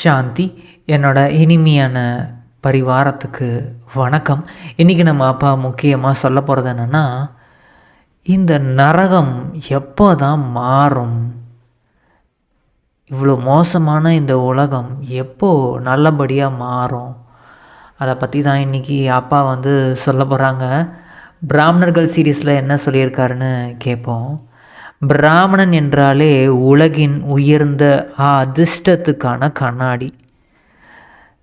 சாந்தி என்னோட இனிமையான பரிவாரத்துக்கு வணக்கம். இன்றைக்கி நம்ம அப்பா முக்கியமாக சொல்ல போகிறது என்னென்னா இந்த நரகம் எப்போ தான் மாறும்? இவ்வளோ மோசமான இந்த உலகம் எப்போ நல்லபடியாக மாறும்? அதை பற்றி தான் இன்றைக்கி அப்பா வந்து சொல்ல போகிறாங்க பிராமணர்கள் சீரீஸில் என்ன சொல்லியிருக்காருன்னு கேட்போம். பிராமணன் என்றாலே உலகின் உயர்ந்த அதிர்ஷ்டத்துக்கான கண்ணாடி.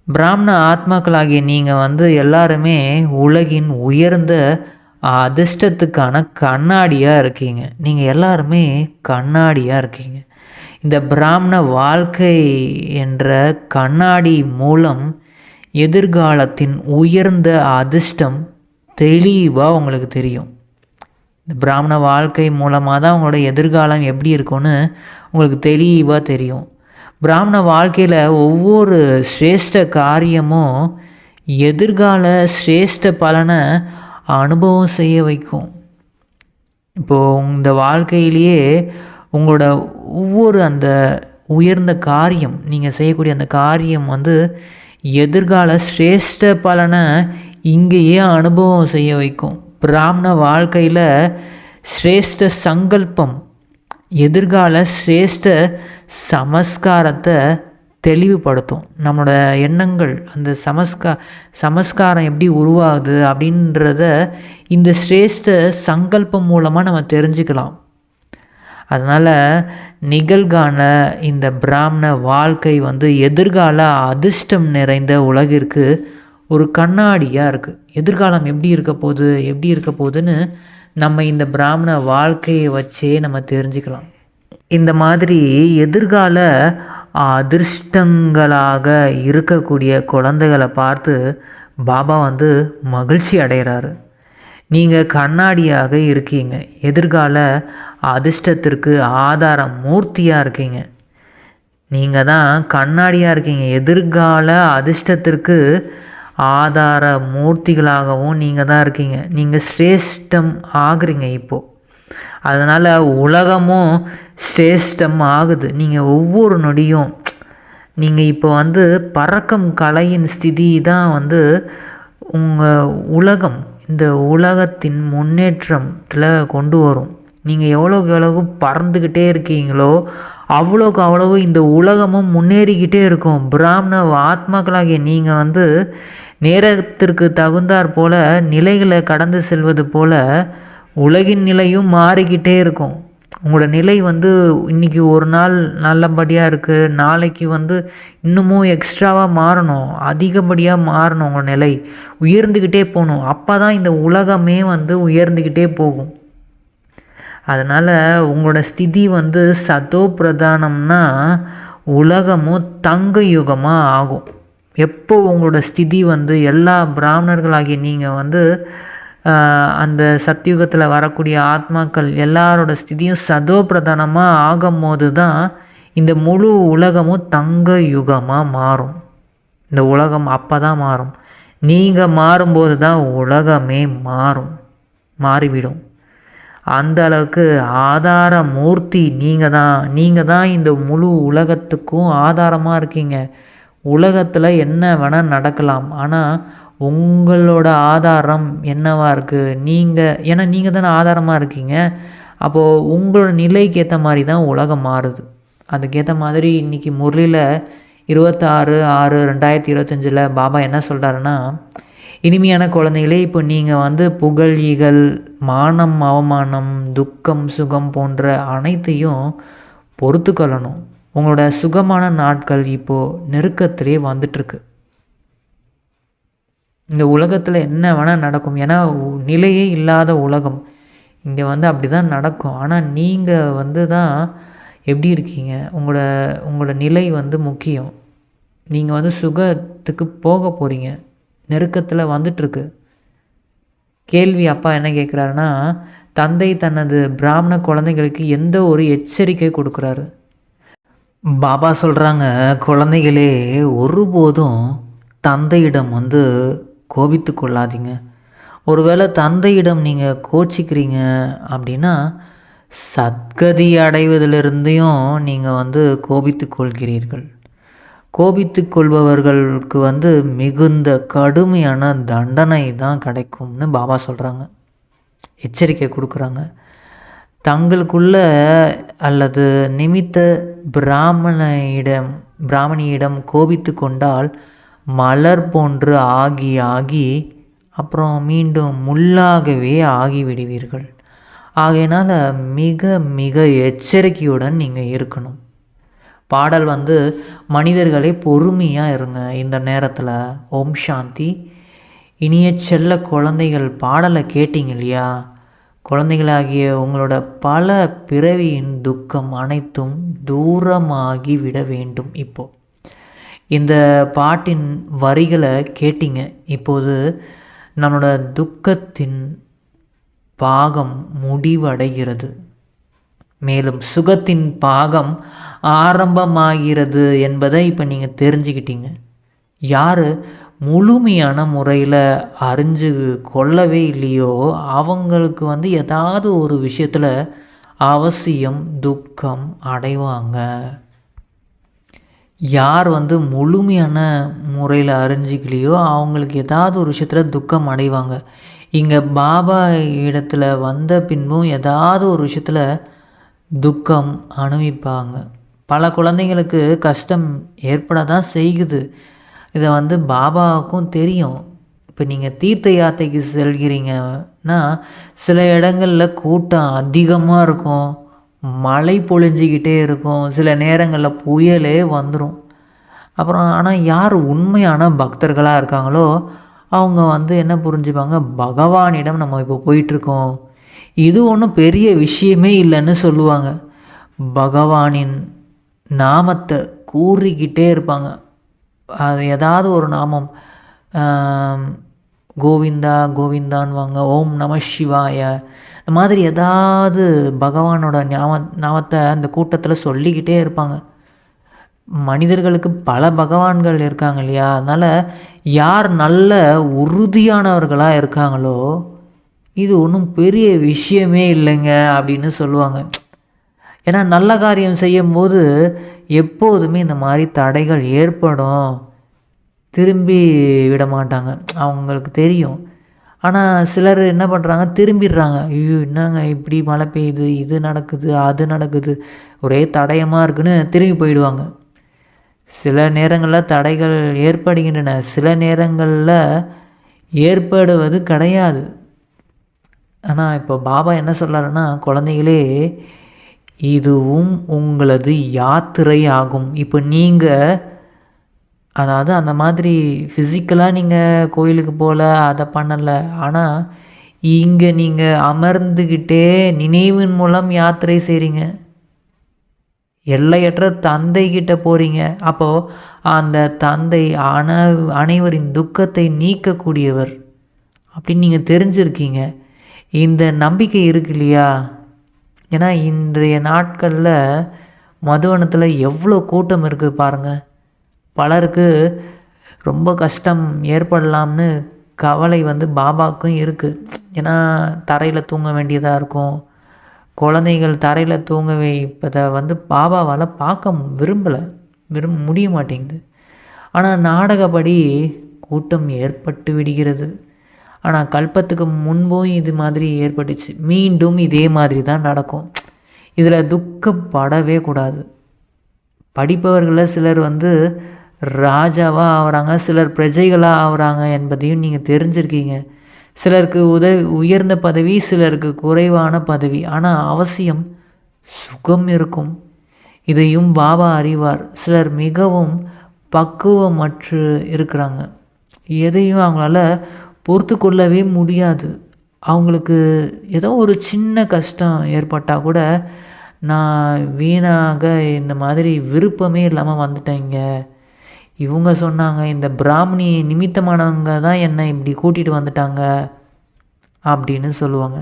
பிராமண ஆத்மாக்களாகிய நீங்கள் வந்து எல்லாருமே உலகின் உயர்ந்த அதிர்ஷ்டத்துக்கான கண்ணாடியாக இருக்கீங்க. நீங்கள் எல்லாருமே கண்ணாடியாக இருக்கீங்க. இந்த பிராமண வாழ்க்கை என்ற கண்ணாடி மூலம் எதிர்காலத்தின் உயர்ந்த அதிர்ஷ்டம் தெளிவாக உங்களுக்கு தெரியும். இந்த பிராமண வாழ்க்கை மூலமாக தான் உங்களோட எதிர்காலம் எப்படி இருக்கும்னு உங்களுக்கு தெளிவாக தெரியும். பிராமண வாழ்க்கையில் ஒவ்வொரு சிரேஷ்ட காரியமும் எதிர்கால சிரேஷ்ட பலனை அனுபவம் செய்ய வைக்கும். இப்போது இந்த வாழ்க்கையிலேயே உங்களோட ஒவ்வொரு அந்த உயர்ந்த காரியம் நீங்கள் செய்யக்கூடிய அந்த காரியம் வந்து எதிர்கால சிரேஷ்ட பலனை இங்கேயே அனுபவம் செய்ய வைக்கும். பிராமண வாழ்க்கையில் சிரேஷ்ட சங்கல்பம் எதிர்கால சிரேஷ்ட சமஸ்காரத்தை தெளிவுபடுத்தும். நம்மளோட எண்ணங்கள் அந்த சமஸ்கா சமஸ்காரம் எப்படி உருவாகுது அப்படின்றத இந்த சிரேஷ்ட சங்கல்பம் மூலமாக நம்ம தெரிஞ்சுக்கலாம். அதனால் நிகழ்கால இந்த பிராமண வாழ்க்கை வந்து எதிர்கால அதிர்ஷ்டம் நிறைந்த உலகிற்கு ஒரு கண்ணாடியாக இருக்குது எதிர்காலம் எப்படி இருக்க போகுது எப்படி இருக்க போகுதுன்னு நம்ம இந்த பிராமண வாழ்க்கையை வச்சே நம்ம தெரிஞ்சுக்கலாம். இந்த மாதிரி எதிர்கால அதிர்ஷ்டங்களாக இருக்கக்கூடிய குழந்தைகளை பார்த்து பாபா வந்து மகிழ்ச்சி அடைகிறாரு. நீங்கள் கண்ணாடியாக இருக்கீங்க. எதிர்கால அதிர்ஷ்டத்திற்கு ஆதார மூர்த்தியாக இருக்கீங்க. நீங்கள் தான் கண்ணாடியாக இருக்கீங்க. எதிர்கால அதிர்ஷ்டத்திற்கு ஆதார மூர்த்திகளாகவும் நீங்கள் தான் இருக்கீங்க. நீங்கள் சிரேஷ்டம் ஆகுறீங்க இப்போது அதனால் உலகமும் சிரேஷ்டம் ஆகுது. நீங்கள் ஒவ்வொரு நொடியும் நீங்கள் இப்போ வந்து பறக்கும் கலையின் ஸ்திதி தான் வந்து உங்கள் உலகம். இந்த உலகத்தின் முன்னேற்றத்தில் கொண்டு வரும். நீங்கள் எவ்வளோக்கு எவ்வளவு பறந்துக்கிட்டே இருக்கீங்களோ அவ்வளோக்கு அவ்வளவு இந்த உலகமும் முன்னேறிக்கிட்டே இருக்கும். பிராமண ஆத்மாக்களாகிய நீங்கள் வந்து நேரத்திற்கு தகுந்தாற் போல நிலைகளை கடந்து செல்வது போல உலகின் நிலையும் மாறிக்கிட்டே இருக்கும். உங்களோட நிலை வந்து இன்றைக்கி ஒரு நாள் நல்லபடியாக இருக்குது நாளைக்கு வந்து இன்னமும் எக்ஸ்ட்ராவாக மாறணும். அதிகப்படியாக மாறணும் உங்கள் நிலை. உயர்ந்துக்கிட்டே போகணும். அப்போ தான் இந்த உலகமே வந்து உயர்ந்துக்கிட்டே போகும். அதனால் உங்களோட ஸ்திதி வந்து சதோ பிரதானம்னா உலகமும் தங்க யுகமாக ஆகும். எப்போ உங்களோட ஸ்திதி வந்து எல்லா பிராமணர்களாகிய நீங்கள் வந்து அந்த சத்தியுகத்தில் வரக்கூடிய ஆத்மாக்கள் எல்லாரோட ஸ்திதியும் சதோ பிரதானமாக ஆகும் போது தான் இந்த முழு உலகமும் தங்க யுகமாக மாறும். இந்த உலகம் அப்போ தான் மாறும். நீங்கள் மாறும்போது தான் உலகமே மாறும். மாறிவிடும். அந்த அளவுக்கு ஆதார மூர்த்தி நீங்கள் தான் நீங்கள் தான் இந்த முழு உலகத்துக்கும் ஆதாரமாக இருக்கீங்க. உலகத்தில் என்ன வேணால் நடக்கலாம். ஆனால் உங்களோட ஆதாரம் என்னவாக இருக்குது நீங்கள் ஏன்னா நீங்கள் தானே ஆதாரமாக இருக்கீங்க. அப்போது உங்களோட நிலைக்கு ஏற்ற மாதிரி தான் உலகம் மாறுது. அதுக்கேற்ற மாதிரி இன்றைக்கி முரளியில் இருபத்தாறு ஆறு ரெண்டாயிரத்தி இருபத்தஞ்சில் பாபா என்ன சொல்கிறாருன்னா இனிமையான குழந்தைகளே இப்போ நீங்கள் வந்து புகழ் மானம் அவமானம் துக்கம் சுகம் போன்ற அனைத்தையும் பொறுத்துக்கொள்ளணும். உங்களோட சுகமான நாட்கள் இப்போது நெருக்கத்திலே வந்துட்டுருக்கு இந்த உலகத்தில் என்ன வேணால் நடக்கும். ஏன்னா நிலையே இல்லாத உலகம். இங்கே வந்து அப்படி தான் நடக்கும். ஆனால் நீங்கள் வந்து தான் எப்படி இருக்கீங்க? உங்களோட உங்களோட நிலை வந்து முக்கியம். நீங்கள் வந்து சுகத்துக்கு போக போகிறீங்க நெருக்கத்தில் வந்துட்டுருக்கு கேள்வி அப்பா என்ன கேட்குறாருன்னா தந்தை தனது பிராமண குழந்தைங்களுக்கு எந்த ஒரு எச்சரிக்கை கொடுக்குறாரு? பாபா சொல்கிறாங்க குழந்தைகளே ஒருபோதும் தந்தையிடம் வந்து கோபித்து கொள்ளாதீங்க. ஒருவேளை தந்தையிடம் நீங்கள் கோச்சிக்கிறீங்க அப்படின்னா சத்கதி அடைவதிலிருந்தையும் நீங்கள் வந்து கோபித்து கொள்கிறீர்கள். கோபித்து கொள்பவர்களுக்கு வந்து மிகுந்த கடுமையான தண்டனை தான் கிடைக்கும்னு பாபா சொல்கிறாங்க எச்சரிக்கை கொடுக்குறாங்க. தங்களுக்குள்ள அல்லது நிமித்த பிராமணியிடம் பிராமணியிடம் கோபித்து கொண்டால் மலர் போன்று ஆகி ஆகி அப்புறம் மீண்டும் முள்ளாகவே ஆகிவிடுவீர்கள். ஆகையினால் மிக மிக எச்சரிக்கையுடன் நீங்கள் இருக்கணும். பாடல் வந்து மனிதர்களே பொறுமையாக இருங்க இந்த நேரத்தில். ஓம் சாந்தி. இனிய செல்ல குழந்தைகள் பாடலை கேட்டீங்க இல்லையா? குழந்தைகளாகிய உங்களோட பல பிறவியின் துக்கம் அனைத்தும் தூரமாகி விட வேண்டும் இப்போ. இந்த பாட்டின் வரிகளை கேட்டீங்க. இப்போது நம்மளோட துக்கத்தின் பாகம் முடிவடைகிறது. மேலும் சுகத்தின் பாகம் ஆரம்பமாகிறது என்பதை இப்போ நீங்கள் தெரிஞ்சுக்கிட்டீங்க. யார் முழுமையான முறையில் அறிஞ்சு கொள்ளவே இல்லையோ? அவங்களுக்கு வந்து ஏதாவது ஒரு விஷயத்தில் அவசியம் துக்கம் அடைவாங்க. யார் வந்து முழுமையான முறையில் அறிஞ்சிக்கலையோ அவங்களுக்கு ஏதாவது ஒரு விஷயத்தில் துக்கம் அடைவாங்க. இங்கே பாபா இடத்துல வந்த பின்பும் ஏதாவது ஒரு விஷயத்தில் துக்கம் அனுபவிப்பாங்க. பல குழந்தைங்களுக்கு கஷ்டம் ஏற்பட தான் செய்யுது. இதை வந்து பாபாவுக்கும் தெரியும். இப்போ நீங்கள் தீர்த்த யாத்திரைக்கு செல்கிறீங்கன்னா சில இடங்களில் கூட்டம் அதிகமாக இருக்கும். மழை பொழிஞ்சிக்கிட்டே இருக்கும். சில நேரங்களில் புயலே வந்துடும் அப்புறம் ஆனால் யார் உண்மையான பக்தர்களாக இருக்காங்களோ அவங்க வந்து என்ன புரிஞ்சுப்பாங்க? பகவானிடம் நம்ம இப்போ போயிட்டுருக்கோம். இது ஒன்றும் பெரிய விஷயமே இல்லைன்னு சொல்லுவாங்க. பகவானின் நாமத்தை கூறிக்கிட்டே இருப்பாங்க. அது ஏதாவது ஒரு நாமம் கோவிந்தா கோவிந்தான்வாங்க ஓம் நம சிவாய இந்த மாதிரி ஏதாவது பகவானோட ஞாப நாமத்தை அந்த கூட்டத்தில் சொல்லிக்கிட்டே இருப்பாங்க. மனிதர்களுக்கு பல பகவான்கள் இருக்காங்க இல்லையா? அதனால் யார் நல்ல உறுதியானவர்களாக இருக்காங்களோ இது ஒன்றும் பெரிய விஷயமே இல்லைங்க அப்படின்னு சொல்லுவாங்க. ஏன்னா நல்ல காரியம் செய்யும்போது எப்போதுமே இந்த மாதிரி தடைகள் ஏற்படும். திரும்பி விட மாட்டாங்க அவங்களுக்கு தெரியும். ஆனால் சிலர் என்ன பண்ணுறாங்க திரும்பிடுறாங்க. ஐயோ என்னங்க இப்படி மழை பெய்யுது? இது நடக்குது அது நடக்குது. ஒரே தடயமாக இருக்குன்னு திரும்பி போயிடுவாங்க. சில நேரங்களில் தடைகள் ஏற்படுகின்றன. சில நேரங்களில் ஏற்படுவது கிடையாது. ஆனால் இப்போ பாபா என்ன சொல்கிறாருன்னா குழந்தைகளே இதுவும் உங்களது யாத்திரை ஆகும் இப்போ நீங்கள் அதாவது அந்த மாதிரி ஃபிசிக்கலாக நீங்கள் கோயிலுக்கு போகல அதை பண்ணலை. ஆனால் இங்கே நீங்கள் அமர்ந்துக்கிட்டே நினைவின் மூலம் யாத்திரை செய்கிறீங்க எல்லையற்ற தந்தை கிட்ட போகிறீங்க அப்போது அந்த தந்தை அன அனைவரின் துக்கத்தை நீக்கக்கூடியவர். அப்படின்னு நீங்கள் தெரிஞ்சிருக்கீங்க. இந்த நம்பிக்கை இருக்கு இல்லையா? ஏன்னா இன்றைய நாட்களில் மதுவனத்தில் எவ்வளோ கூட்டம் இருக்குது பாருங்கள் பலருக்கு ரொம்ப கஷ்டம் ஏற்படலாம்னு கவலை வந்து பாபாவுக்கும் இருக்குது ஏன்னா தரையில் தூங்க வேண்டியதாக இருக்கும். குழந்தைகள் தரையில் தூங்க வைப்பதை வந்து பாபாவால் பார்க்க விரும்பலை. விரும்ப முடிய மாட்டேங்குது. ஆனால் நாடகப்படி கூட்டம் ஏற்பட்டு விடுகிறது. ஆனால் கல்பத்துக்கு முன்பும் இது மாதிரி ஏற்பட்டுச்சு. மீண்டும் இதே மாதிரி தான் நடக்கும். இதில் துக்கப்படவே கூடாது. படிப்பவர்களில் சிலர் வந்து ராஜாவாக ஆகிறாங்க சிலர் பிரஜைகளாக ஆகிறாங்க என்பதையும் நீங்கள் தெரிஞ்சிருக்கீங்க. சிலருக்கு உதவி உயர்ந்த பதவி சிலருக்கு குறைவான பதவி. ஆனால் அவசியம் சுகம் இருக்கும். இதையும் பாபா அறிவார். சிலர் மிகவும் பக்குவமற்று இருக்கிறாங்க. எதையும் அவங்களால பொறுத்து கொள்ளவே முடியாது. அவங்களுக்கு ஏதோ ஒரு சின்ன கஷ்டம் ஏற்பட்டால் கூட நான் வீணாக இந்த மாதிரி விருப்பமே இல்லாமல் வந்துட்டேங்க. இவங்க சொன்னாங்க இந்த பிராமணி நிமித்தமானவங்க தான் என்னை இப்படி கூட்டிகிட்டு வந்துட்டாங்க அப்படின்னு சொல்லுவாங்க.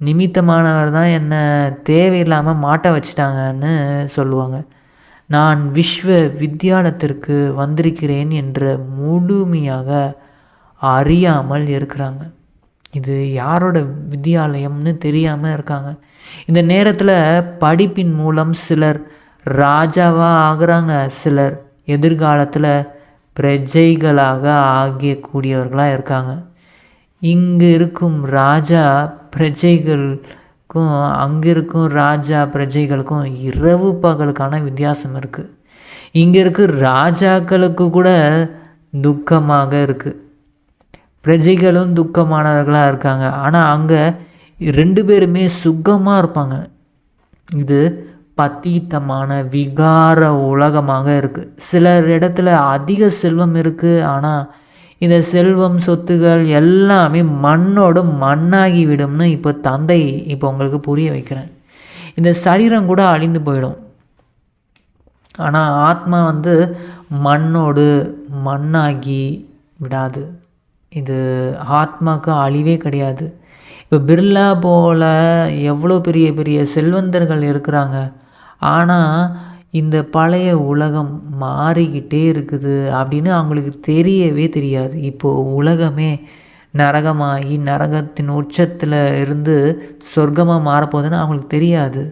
நிமித்தமானவர் தான் என்னை தேவையில்லாமல் மாட்ட வச்சிட்டாங்கன்னு சொல்லுவாங்க. நான் விஸ்வ வித்யாலயத்திற்கு வந்திருக்கிறேன் என்ற முழுமையாக அறியாமல் இருக்கிறாங்க. இது யாரோட வித்தியாலயம்னு தெரியாமல் இருக்காங்க. இந்த நேரத்தில் படிப்பின் மூலம் சிலர் ராஜாவாக ஆகிறாங்க. சிலர் எதிர்காலத்தில் பிரஜைகளாக ஆகியக்கூடியவர்களாக இருக்காங்க. இங்கு இருக்கும் ராஜா பிரஜைகளுக்கும் அங்கே இருக்கும் ராஜா பிரஜைகளுக்கும் இரவு பகலுக்கான வித்தியாசம் இருக்குது இங்கே இருக்க ராஜாக்களுக்கு கூட துக்கமாக இருக்குது பிரஜைகளும் துக்கமானவர்களாக இருக்காங்க. ஆனால் அங்கே ரெண்டு பேருமே சுகமாக இருப்பாங்க. இது பத்தீத்தமான விகார உலகமாக இருக்குது சிலர் இடத்துல அதிக செல்வம் இருக்குது ஆனால் இந்த செல்வம் சொத்துகள் எல்லாமே மண்ணோடு மண்ணாகி விடும்னு இப்போ தந்தை இப்போ உங்களுக்கு புரிய வைக்கிறேன். இந்த சரீரம் கூட அழிந்து போயிடும். ஆனால் ஆத்மா வந்து மண்ணோடு மண்ணாகி விடாது. இது ஆத்மாவுக்கு அழிவே கிடையாது. இப்போ பிர்லா போல் எவ்வளோ பெரிய பெரிய செல்வந்தர்கள் இருக்கிறாங்க. ஆனால் இந்த பழைய உலகம் மாறிக்கிட்டே இருக்குது அப்படின்னு அவங்களுக்கு தெரியவே தெரியாது. இப்போது உலகமே நரகமாகி நரகத்தின் உச்சத்தில் இருந்து சொர்க்கமாக மாறப்போகுதுன்னு அவங்களுக்கு தெரியாது.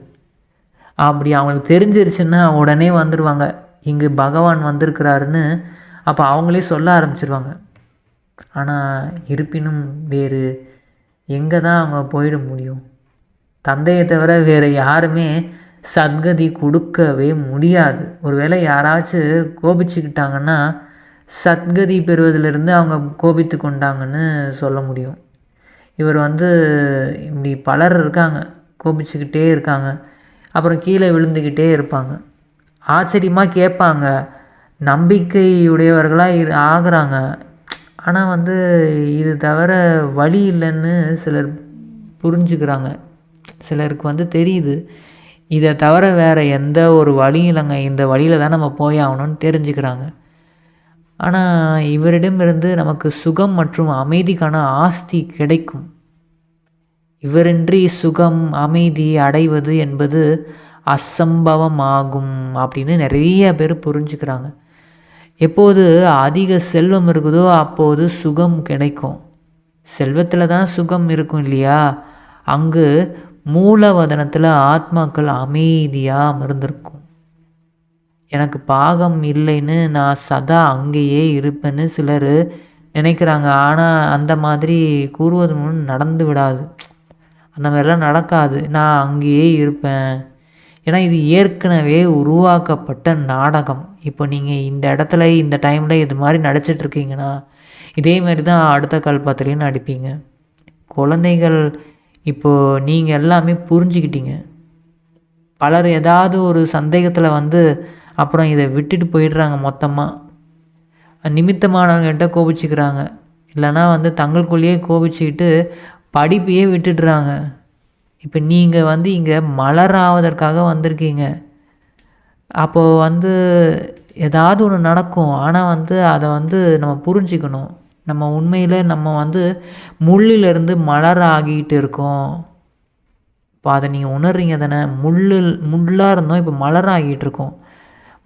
அப்படி அவங்களுக்கு தெரிஞ்சிருச்சுன்னா உடனே வந்துடுவாங்க இங்கு பகவான் வந்திருக்கிறாருன்னு அப்போ அவங்களே சொல்ல ஆரம்பிச்சிருவாங்க. ஆனால் இருப்பினும் வேறு எங்கே தான் அவங்க போயிட முடியும்? தந்தையை தவிர வேறு யாருமே சத்கதி கொடுக்கவே முடியாது. ஒருவேளை யாராச்சும் கோபிச்சுக்கிட்டாங்கன்னா சத்கதி பெறுவதிலிருந்து அவங்க கோபித்து கொண்டாங்கன்னு சொல்ல முடியும். இவர் வந்து இப்படி பலர் இருக்காங்க கோபிச்சுக்கிட்டே இருக்காங்க. அப்புறம் கீழே விழுந்துக்கிட்டே இருப்பாங்க. ஆச்சரியமாக கேட்பாங்க. நம்பிக்கையுடையவர்களாக இரு ஆகிறாங்க. ஆனால் வந்து இது தவிர வழி இல்லைன்னு சிலர் புரிஞ்சுக்கிறாங்க. சிலருக்கு வந்து தெரியுது. இதை தவிர வேறு எந்த ஒரு வழியும் இல்லைங்க. இந்த வழியில் தான் நம்ம போய் ஆகணும்னு தெரிஞ்சுக்கிறாங்க. ஆனால் இவரிடமிருந்து நமக்கு சுகம் மற்றும் அமைதிக்கான ஆஸ்தி கிடைக்கும். இவரின்றி சுகம் அமைதி அடைவது என்பது அசம்பவமாகும் அப்படின்னு நிறைய பேர் புரிஞ்சுக்கிறாங்க. எப்போது அதிக செல்வம் இருக்குதோ அப்போது சுகம் கிடைக்கும். செல்வத்தில் தான் சுகம் இருக்கும் இல்லையா? அங்கு மூலவதனத்தில் ஆத்மாக்கள் அமைதியாக அமர்ந்திருக்கும். எனக்கு பாகம் இல்லைன்னு நான் சதா அங்கேயே இருப்பேன்னு சிலர் நினைக்கிறாங்க. ஆனால் அந்த மாதிரி கூறுவது முன் நடந்து விடாது. அந்த மாதிரிலாம் நடக்காது. நான் அங்கேயே இருப்பேன். ஏன்னா இது ஏற்கனவே உருவாக்கப்பட்ட நாடகம். இப்போ நீங்கள் இந்த இடத்துல இந்த டைமில் இது மாதிரி நடிச்சிட்ருக்கீங்கன்னா இதே மாதிரி தான் அடுத்த கல்பத்துலேயும் நடிப்பீங்க. குழந்தைகள் இப்போது நீங்கள் எல்லாமே புரிஞ்சுக்கிட்டீங்க. பலர் ஏதாவது ஒரு சந்தேகத்தில் வந்து அப்புறம் இதை விட்டுட்டு போயிடுறாங்க மொத்தமாக நிமித்தமானவங்ககிட்ட கோபிச்சுக்கிறாங்க. இல்லைன்னா வந்து தங்களுக்குள்ளேயே கோபிச்சுக்கிட்டு படிப்பையே விட்டுடுறாங்க. இப்போ நீங்கள் வந்து இங்கே மலராவதற்காக வந்திருக்கீங்க. அப்போது வந்து ஏதாவது ஒன்று நடக்கும். ஆனால் வந்து அதை வந்து நம்ம புரிஞ்சிக்கணும். நம்ம உண்மையில் நம்ம வந்து முள்ளிலிருந்து மலர் ஆகிட்டு இருக்கோம். இப்போ அதை நீங்கள் உணர்றீங்க தானே? முள்ளில் முள்ளாக இருந்தோம் இப்போ மலர் ஆகிட்டு இருக்கோம்.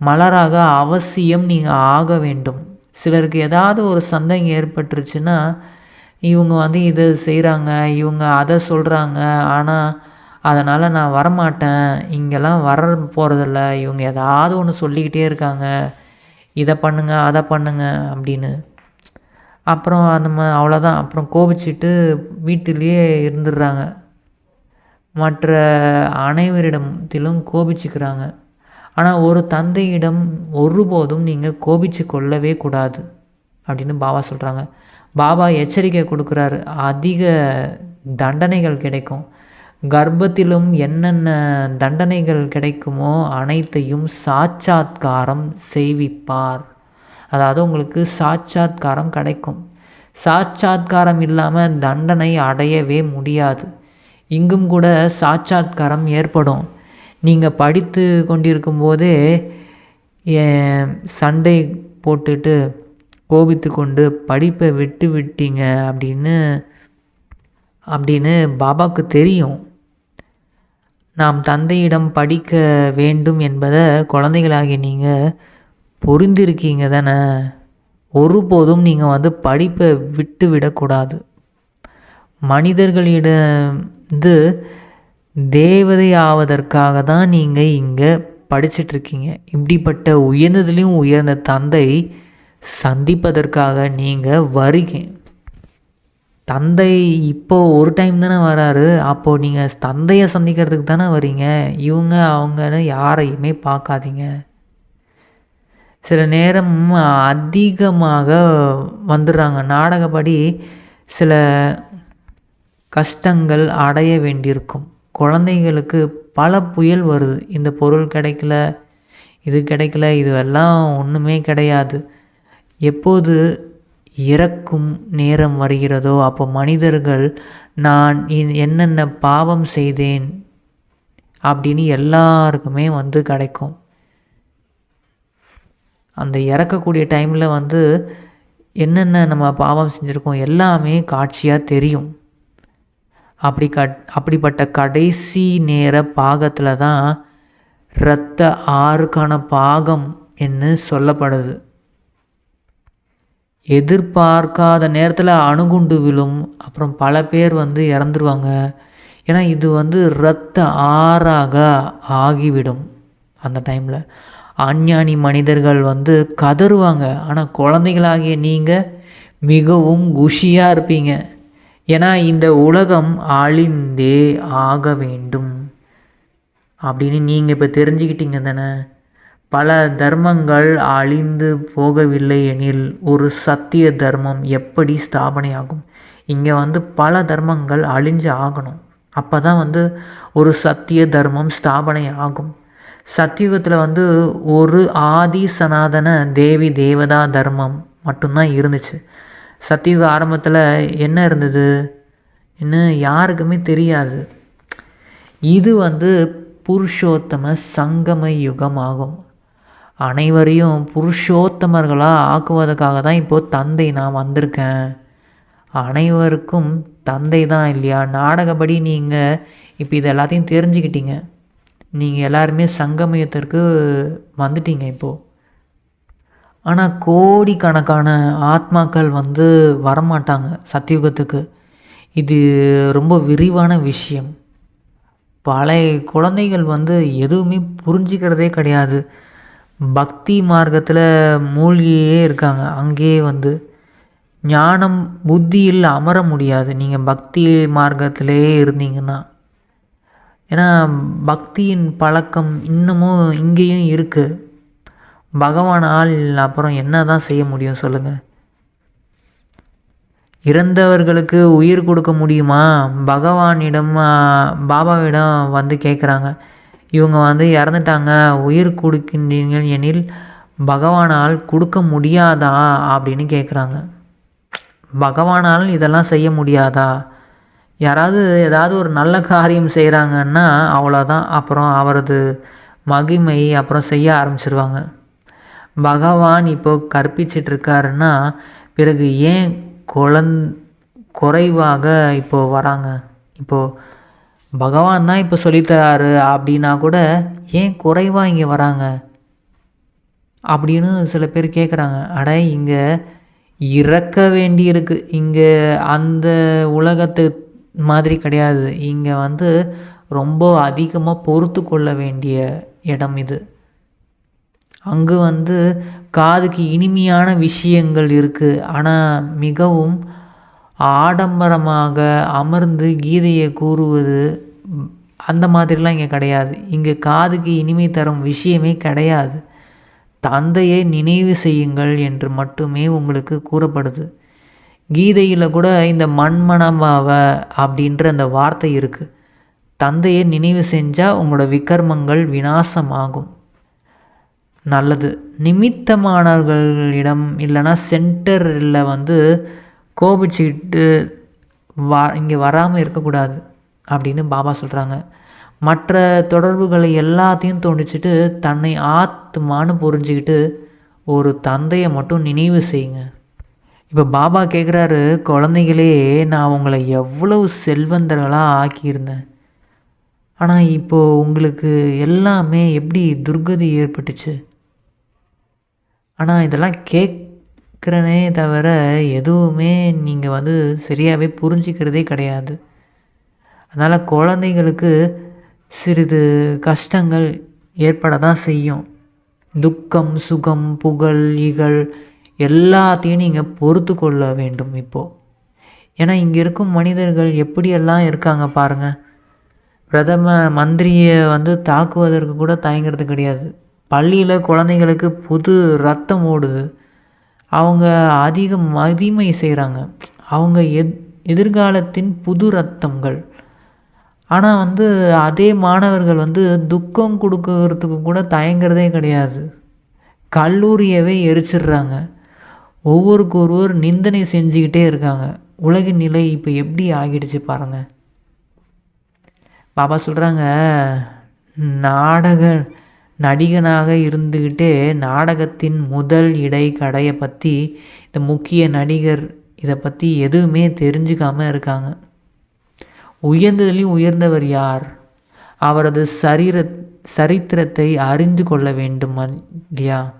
மலராக அவசியம் நீங்கள் ஆக வேண்டும். சிலருக்கு ஏதாவது ஒரு சந்தேகம் ஏற்பட்டுருச்சுன்னா இவங்க வந்து இதை செய்கிறாங்க இவங்க அதை சொல்கிறாங்க ஆனால் அதனால் நான் வரமாட்டேன். இங்கெல்லாம் வர போகிறதில்ல இவங்க ஏதாவது ஒன்று சொல்லிக்கிட்டே இருக்காங்க. இதை பண்ணுங்க அதை பண்ணுங்க அப்படின்னு. அப்புறம் அந்த மா அவ்வளோதான் அப்புறம் கோபிச்சிட்டு வீட்டிலேயே இருந்துடுறாங்க. மற்ற அனைவரிடத்திலும் கோபிச்சுக்கிறாங்க. ஆனால் ஒரு தந்தையிடம் ஒருபோதும் நீங்கள் கோபிச்சு கொள்ளவே கூடாது அப்படின்னு பாபா சொல்கிறாங்க பாபா எச்சரிக்கை கொடுக்குறாரு. அதிக தண்டனைகள் கிடைக்கும். கர்ப்பத்திலும் என்னென்ன தண்டனைகள் கிடைக்குமோ அனைத்தையும் சாட்சாத்காரம் செய்விப்பார். அதாவது உங்களுக்கு சாட்சாத்காரம் கிடைக்கும். சாட்சாத்காரம் இல்லாமல் தண்டனை அடையவே முடியாது. இங்கும் கூட சாட்சாத்காரம் ஏற்படும். நீங்கள் படித்து கொண்டிருக்கும் போதே சண்டை போட்டுட்டு கோபித்து கொண்டு படிப்பை விட்டு விட்டீங்க அப்படின்னு அப்படின்னு பாபாவுக்கு தெரியும். நாம் தந்தையிடம் படிக்க வேண்டும் என்பதை குழந்தைகளாகி நீங்கள் புரிந்திருக்கீங்க தானே? ஒருபோதும் நீங்கள் வந்து படிப்பை விட்டு விடக்கூடாது. மனிதர்களிடம் தேவதை ஆவதற்காக தான் நீங்கள் இங்கே படிச்சிட்ருக்கீங்க. இப்படிப்பட்ட உயர்ந்ததுலேயும் உயர்ந்த தந்தை சந்திப்பதற்காக நீங்கள் வருகேன் தந்தை இப்போ ஒரு டைம் தானே வராரு. அப்போது நீங்கள் தந்தையை சந்திக்கிறதுக்கு தானே வரீங்க. இவங்க அவங்கன்னு யாரையுமே பார்க்காதீங்க. சில நேரம் அதிகமாக வந்துடுறாங்க. நாடகப்படி சில கஷ்டங்கள் அடைய வேண்டியிருக்கும். குழந்தைங்களுக்கு பல புயல் வருது. இந்த பொருள் கிடைக்கல இது கிடைக்கல இதுவெல்லாம் ஒன்றுமே கிடையாது. எப்போது இறக்கும் நேரம் வருகிறதோ அப்போ மனிதர்கள் நான் என்னென்ன பாவம் செய்தேன்? அப்படின்னு எல்லாருக்குமே வந்து கிடைக்கும். அந்த இறக்கக்கூடிய டைமில் வந்து என்னென்ன நம்ம பாவம் செஞ்சுருக்கோம் எல்லாமே காட்சியாக தெரியும். அப்படி கட் அப்படிப்பட்ட கடைசி நேர பாகத்தில் தான் இரத்த ஆறுக்கான பாகம் என்று சொல்லப்படுது. எதிர்பார்க்காத நேரத்தில் அணுகுண்டு விழும். அப்புறம் பல பேர் வந்து இறந்துருவாங்க. ஏன்னா இது வந்து இரத்த ஆறாக ஆகிவிடும் அந்த டைமில். அஞ்ஞானி மனிதர்கள் வந்து கதறுவாங்க. ஆனால் குழந்தைகளாகிய நீங்கள் மிகவும் குஷியாக இருப்பீங்க. ஏன்னா இந்த உலகம் அழிந்தே ஆக வேண்டும். அப்படின்னு நீங்கள் இப்போ தெரிஞ்சுக்கிட்டீங்க தானே? பல தர்மங்கள் அழிந்து போகவில்லை எனில் ஒரு சத்திய தர்மம் எப்படி ஸ்தாபனை ஆகும் இங்கே வந்து பல தர்மங்கள் அழிஞ்சு ஆகணும். அப்போ தான் வந்து ஒரு சத்திய தர்மம் ஸ்தாபனை ஆகும் சத்தியுகத்தில் வந்து ஒரு ஆதி சனாதன தேவி தேவதா தர்மம் மட்டும்தான் இருந்துச்சு. சத்தியுக ஆரம்பத்தில் என்ன இருந்தது? இன்னும் யாருக்குமே தெரியாது. இது வந்து புருஷோத்தம சங்கம யுகம் ஆகும். அனைவரையும் புருஷோத்தமர்களாக ஆக்குவதற்காக தான் இப்போது தந்தை நான் வந்திருக்கேன். அனைவருக்கும் தந்தை தான் இல்லையா? நாடகப்படி நீங்கள் இப்போ இது எல்லாத்தையும் தெரிஞ்சுக்கிட்டீங்க. நீங்கள் எல்லாருமே சங்கமயத்திற்கு வந்துட்டீங்க இப்போது ஆனால் கோடிக்கணக்கான ஆத்மாக்கள் வந்து வரமாட்டாங்க சத்தியுகத்துக்கு. இது ரொம்ப விரிவான விஷயம். பழைய குழந்தைகள் வந்து எதுவுமே புரிஞ்சிக்கிறதே கிடையாது. பக்தி மார்க்கத்தில் மூழ்கியே இருக்காங்க. அங்கேயே வந்து ஞானம் புத்தியில் அமர முடியாது. நீங்கள் பக்தி மார்க்கத்திலே இருந்தீங்கன்னா. ஏன்னா பக்தியின் பழக்கம் இன்னமும் இங்கேயும் இருக்குது பகவானால் அப்புறம் என்ன தான் செய்ய முடியும் சொல்லுங்கள் இறந்தவர்களுக்கு உயிர் கொடுக்க முடியுமா? பகவானிடம் பாபாவிடம் வந்து கேட்குறாங்க இவங்க வந்து இறந்துட்டாங்க. உயிர் கொடுக்கின்றீர்கள் எனில் பகவானால் கொடுக்க முடியாதா? அப்படின்னு கேட்குறாங்க பகவானால் இதெல்லாம் செய்ய முடியாதா? யாராவது ஏதாவது ஒரு நல்ல காரியம் செய்கிறாங்கன்னா அவ்வளோதான் அப்புறம் அவரது மகிமை அப்புறம் செய்ய ஆரம்பிச்சிருவாங்க. பகவான் இப்போ கற்பிச்சிட்ருக்காருன்னா பிறகு ஏன் குழந் குறைவாக இப்போது வராங்க? இப்போது பகவான் தான் இப்போ சொல்லித்தராரு அப்படின்னா கூட ஏன் குறைவாக இங்கே வராங்க? அப்படின்னு சில பேர் கேட்குறாங்க அட இங்கே இறக்க வேண்டியிருக்கு. இங்கே அந்த உலகத்து மாதிரி கிடையாது. இங்கே வந்து ரொம்ப அதிகமாக பொறுத்து கொள்ள வேண்டிய இடம் இது. அங்கு வந்து காதுக்கு இனிமையான விஷயங்கள் இருக்குது ஆனால் மிகவும் ஆடம்பரமாக அமர்ந்து கீதையை கூறுவது அந்த மாதிரிலாம் இங்கே கிடையாது. இங்கே காதுக்கு இனிமை தரும் விஷயமே கிடையாது. தந்தையை நினைவு செய்யுங்கள் என்று மட்டுமே உங்களுக்கு கூறப்படுது. கீதையில் கூட இந்த மண்மணமாவ அப்படின்ற அந்த வார்த்தை இருக்குது தந்தையை நினைவு செஞ்சால் உங்களோட விக்கர்மங்கள் வினாசமாகும் நல்லது. நிமித்தமானவர்களிடம் இல்லைன்னா சென்டரில் வந்து கோபிச்சுக்கிட்டு வா இங்கே வராமல் இருக்கக்கூடாது அப்படின்னு பாபா சொல்கிறாங்க மற்ற தொடர்புகளை எல்லாத்தையும் தோண்டிச்சிட்டு தன்னை ஆத்மானு புரிஞ்சுக்கிட்டு ஒரு தந்தையை மட்டும் நினைவு செய்யுங்க. இப்போ பாபா கேட்குறாரு குழந்தைகளே நான் உங்களை எவ்வளவு செல்வந்தர்களாக ஆக்கியிருந்தேன். ஆனால் இப்போது உங்களுக்கு எல்லாமே எப்படி துர்கதி ஏற்பட்டுச்சு? ஆனால் இதெல்லாம் கேக் கேட்குறனே தவிர எதுவுமே நீங்கள் வந்து சரியாகவே புரிஞ்சிக்கிறதே கிடையாது. அதனால் குழந்தைங்களுக்கு சிறிது கஷ்டங்கள் ஏற்பட தான் செய்யும். துக்கம் சுகம் புகழ் இகழ் எல்லாத்தையும் நீங்கள் பொறுத்து கொள்ள வேண்டும் இப்போது ஏன்னா இங்கே இருக்கும் மனிதர்கள் எப்படியெல்லாம் இருக்காங்க பாருங்கள் பிரதம மந்திரியை வந்து தாக்குவதற்கு கூட தயங்குறது கிடையாது. பள்ளியில் குழந்தைங்களுக்கு புது ரத்தம் ஓடுது. அவங்க அதிக மதிமை செய்கிறாங்க அவங்க எத் எதிர்காலத்தின் புது ரத்தங்கள். ஆனால் வந்து அதே மாணவர்கள் வந்து துக்கம் கொடுக்கறதுக்கு கூட தயங்குறதே கிடையாது. கல்லூரியவே எரிச்சிடுறாங்க. ஒவ்வொருக்கு ஒருவர் நிந்தனை செஞ்சுக்கிட்டே இருக்காங்க. உலகின் நிலை இப்போ எப்படி ஆகிடுச்சு பாருங்கள் பாபா சொல்கிறாங்க நாடக நடிகனாக இருந்துக்கிட்டே நாடகத்தின் முதல் இடை கடையை பற்றி இந்த முக்கிய நடிகர் இதை பற்றி எதுவுமே தெரிஞ்சுக்காமல் இருக்காங்க. உயர்ந்ததுலேயும் உயர்ந்தவர் யார்? அவரது சரீர சரித்திரத்தை அறிந்து கொள்ள வேண்டும் இல்லையா?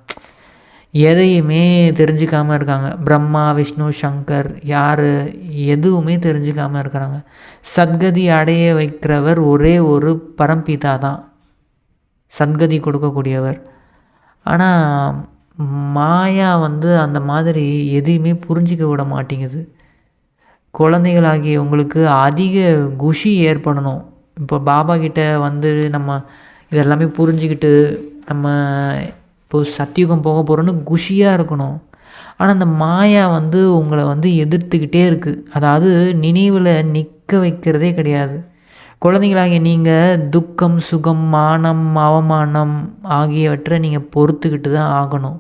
எதையுமே தெரிஞ்சுக்காமல் இருக்காங்க. பிரம்மா விஷ்ணு சங்கர் யார்? எதுவுமே தெரிஞ்சுக்காமல் இருக்கிறாங்க. சத்கதி அடைய வைக்கிறவர் ஒரே ஒரு பரம்பிதா தான். சத்கதி கொடுக்கக்கூடியவர். ஆனால் மாயா வந்து அந்த மாதிரி எதையுமே புரிஞ்சிக்க விட மாட்டேங்குது. குழந்தைகளாகிய உங்களுக்கு அதிக குஷி ஏற்படணும். இப்போ பாபா கிட்ட வந்து நம்ம இதெல்லாமே புரிஞ்சுக்கிட்டு நம்ம இப்போ சத்தியுகம் போக போகிறோன்னு குஷியாக இருக்கணும். ஆனால் அந்த மாயா வந்து உங்களை வந்து எதிர்த்துக்கிட்டே இருக்குது அதாவது நினைவில் நிற்க வைக்கிறதே கிடையாது. குழந்தைங்களாகிய நீங்கள் துக்கம் சுகம் மானம் அவமானம் ஆகியவற்றை நீங்கள் பொறுத்துக்கிட்டு தான் ஆகணும்.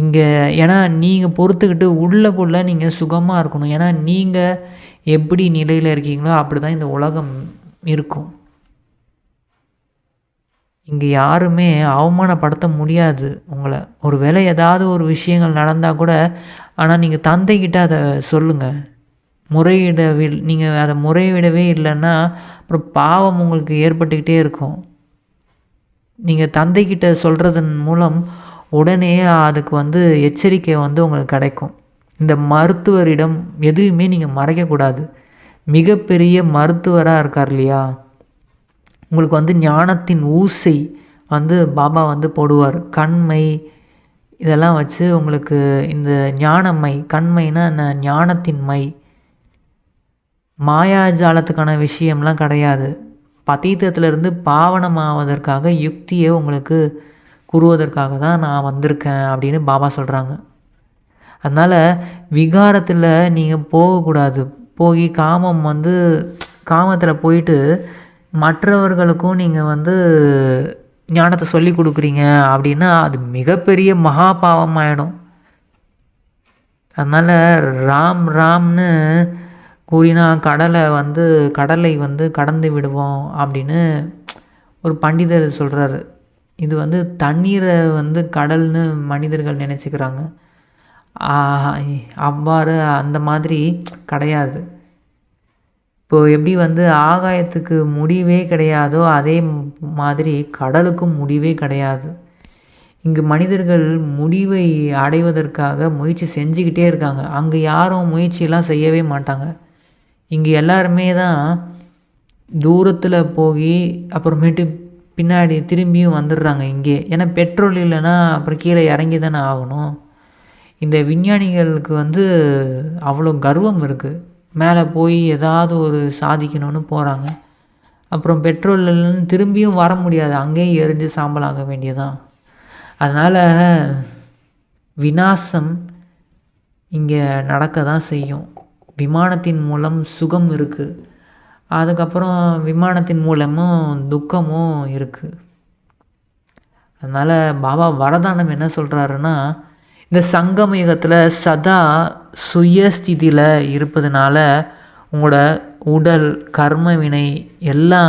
இங்கே ஏன்னா நீங்கள் பொறுத்துக்கிட்டு உள்ளக்குள்ளே நீங்கள் சுகமாக இருக்கணும். ஏன்னா நீங்கள் எப்படி நிலையில் இருக்கீங்களோ அப்படி தான் இந்த உலகம் இருக்கும். இங்கே யாருமே அவமானப்படுத்த முடியாது உங்களை. ஒரு வேளை ஏதாவது ஒரு விஷயங்கள் நடந்தால் கூட ஆனால் நீங்கள் தந்தைக்கிட்ட அதை சொல்லுங்கள் முறையிடவில் நீங்கள் அதை முறையிடவே இல்லைன்னா அப்புறம் பாவம் உங்களுக்கு ஏற்பட்டுக்கிட்டே இருக்கும். நீங்கள் தந்தைக்கிட்ட சொல்கிறதன் மூலம் உடனே அதுக்கு வந்து எச்சரிக்கை வந்து உங்களுக்கு கிடைக்கும். இந்த மருத்துவரிடம் எதுவுமே நீங்கள் மறைக்கக்கூடாது. மிகப்பெரிய மருத்துவராக இருக்கார் இல்லையா? உங்களுக்கு வந்து ஞானத்தின் ஊசை வந்து பாபா வந்து போடுவார். கண்மை இதெல்லாம் வச்சு உங்களுக்கு இந்த ஞானமை கண்மைனா என்ன? ஞானத்தின் மை. மாயாஜாலத்துக்கான விஷயம்லாம் கிடையாது. பதீத்தத்திலிருந்து பாவனமாவதற்காக யுக்தியை உங்களுக்கு கூறுவதற்காக தான் நான் வந்திருக்கேன் அப்படின்னு பாபா சொல்கிறாங்க அதனால் விகாரத்தில் நீங்கள் போகக்கூடாது. போய் காமம் வந்து காமத்தில் போயிட்டு மற்றவர்களுக்கும் நீங்கள் வந்து ஞானத்தை சொல்லி கொடுக்குறீங்க அப்படின்னா அது மிகப்பெரிய மகா பாவம் ஆகிடும் அதனால் ராம் ராம்னு கூறினா கடலை வந்து கடலை வந்து கடந்து விடுவோம் அப்படின்னு ஒரு பண்டிதர் சொல்கிறாரு இது வந்து தண்ணீரை வந்து கடல்னு மனிதர்கள் நினச்சிக்கிறாங்க. அவ்வாறு அந்த மாதிரி கிடையாது. இப்போது எப்படி வந்து ஆகாயத்துக்கு முடிவே கிடையாதோ அதே மாதிரி கடலுக்கும் முடிவே கிடையாது. இங்கு மனிதர்கள் முடிவை அடைவதற்காக முயற்சி செஞ்சுக்கிட்டே இருக்காங்க. அங்கே யாரும் முயற்சியெல்லாம் செய்யவே மாட்டாங்க. இங்கே எல்லாருமே தான் தூரத்தில் போய் அப்புறமேட்டு பின்னாடி திரும்பியும் வந்துடுறாங்க இங்கே. ஏன்னா பெட்ரோல் இல்லைன்னா அப்புறம் கீழே இறங்கி தானே ஆகணும். இந்த விஞ்ஞானிகளுக்கு வந்து அவ்வளோ கர்வம் இருக்குது மேலே போய் ஏதாவது ஒரு சாதிக்கணும்னு போகிறாங்க அப்புறம் பெட்ரோல் இல்லைன்னு திரும்பியும் வர முடியாது. அங்கேயும் எரிஞ்சு சாம்பல் ஆக வேண்டியதான் அதனால் விநாசம் இங்கே நடக்க தான் செய்யும். விமானத்தின் மூலம் சுகம் இருக்குது அதுக்கப்புறம் விமானத்தின் மூலமும் துக்கமும் இருக்குது அதனால் பாபா வரதானம் என்ன சொல்கிறாருன்னா இந்த சங்கம் யுகத்தில் சதா சுயஸ்திதியில் இருப்பதுனால உங்களோட உடல் கர்ம வினை எல்லா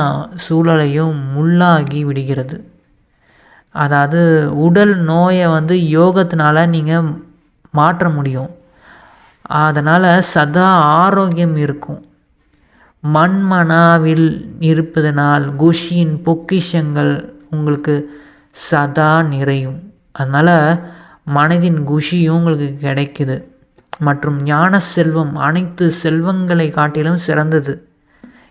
சூழலையும் முள்ளாகி விடுகிறது. அதாவது உடல் நோயை வந்து யோகத்தினால நீங்கள் மாற்ற முடியும். அதனால் சதா ஆரோக்கியம் இருக்கும். மண்மனாவில் இருப்பதனால் குஷியின் பொக்கிஷங்கள் உங்களுக்கு சதா நிறையும். அதனால் மனதின் குஷியும் உங்களுக்கு கிடைக்குது. மற்றும் ஞான செல்வம் அனைத்து செல்வங்களை காட்டிலும் சிறந்தது.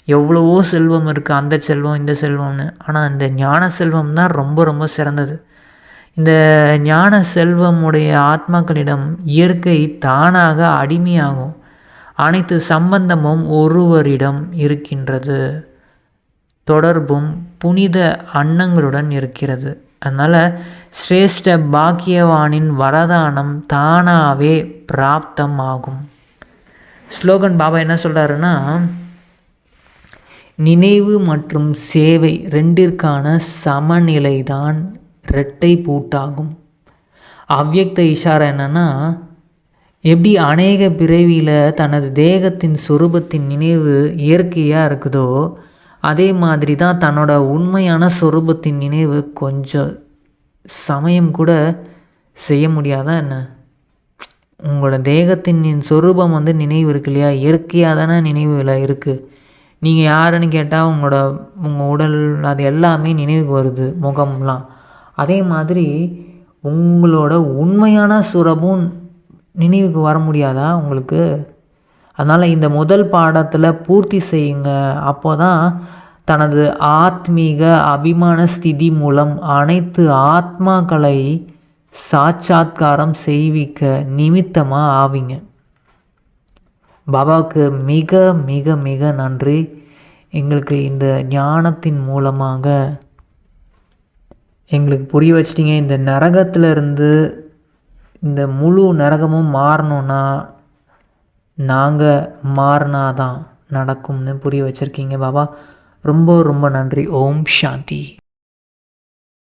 எவ்வளவோ செல்வம் இருக்குது அந்த செல்வம் இந்த செல்வம்னு. ஆனால் இந்த ஞான செல்வம் தான் ரொம்ப ரொம்ப சிறந்தது. இந்த ஞான செல்வமுடைய ஆத்மாக்களிடம் இயற்கை தானாக அடிமையாகும். அனைத்து சம்பந்தமும் ஒருவரிடம் இருக்கின்றது. தொடர்பும் புனித அன்னங்களுடன் இருக்கிறது. அதனால் சிரேஷ்ட பாக்கியவானின் வரதானம் தானாகவே பிராப்தம் ஆகும் ஸ்லோகன் பாபா என்ன சொல்கிறாருன்னா நினைவு மற்றும் சேவை ரெண்டிற்கான சமநிலைதான் இரட்டை பூட்டாகும். அவ்யக்த இஷாரா என்னென்னா எப்படி அநேக பிறவியில் தனது தேகத்தின் சொரூபத்தின் நினைவு இயற்கையாக இருக்குதோ அதே மாதிரி தான் தன்னோட உண்மையான சொரூபத்தின் நினைவு கொஞ்சம் சமயம் கூட செய்ய முடியாதா என்ன? உங்களோட தேகத்தின் சொரூபம் வந்து நினைவு இருக்கு இல்லையா? இயற்கையாக தானே நினைவில் இருக்குது நீங்கள் யாருன்னு கேட்டால் உங்களோட உங்கள் உடல் அது எல்லாமே நினைவுக்கு வருது முகம்லாம். அதே மாதிரி உங்களோட உண்மையான சுரபும் நினைவுக்கு வர முடியாதா உங்களுக்கு? அதனால் இந்த முதல் பாடத்தில் பூர்த்தி செய்யுங்க. அப்போ தான் தனது ஆத்மீக அபிமான ஸ்திதி மூலம் அனைத்து ஆத்மாக்களை சாட்சாத்காரம் செய்விக்க நிமித்தமாக ஆவீங்க. பாபாவுக்கு மிக மிக மிக நன்றி. எங்களுக்கு இந்த ஞானத்தின் மூலமாக எங்களுக்கு புரிய வச்சிட்டிங்க. இந்த நரகத்திலிருந்து இந்த முழு நரகமும் மாறணுன்னா நாங்கள் மாறினாதான் நடக்கும்னு புரிய வச்சுருக்கீங்க. பாபா ரொம்ப ரொம்ப நன்றி. ஓம் சாந்தி.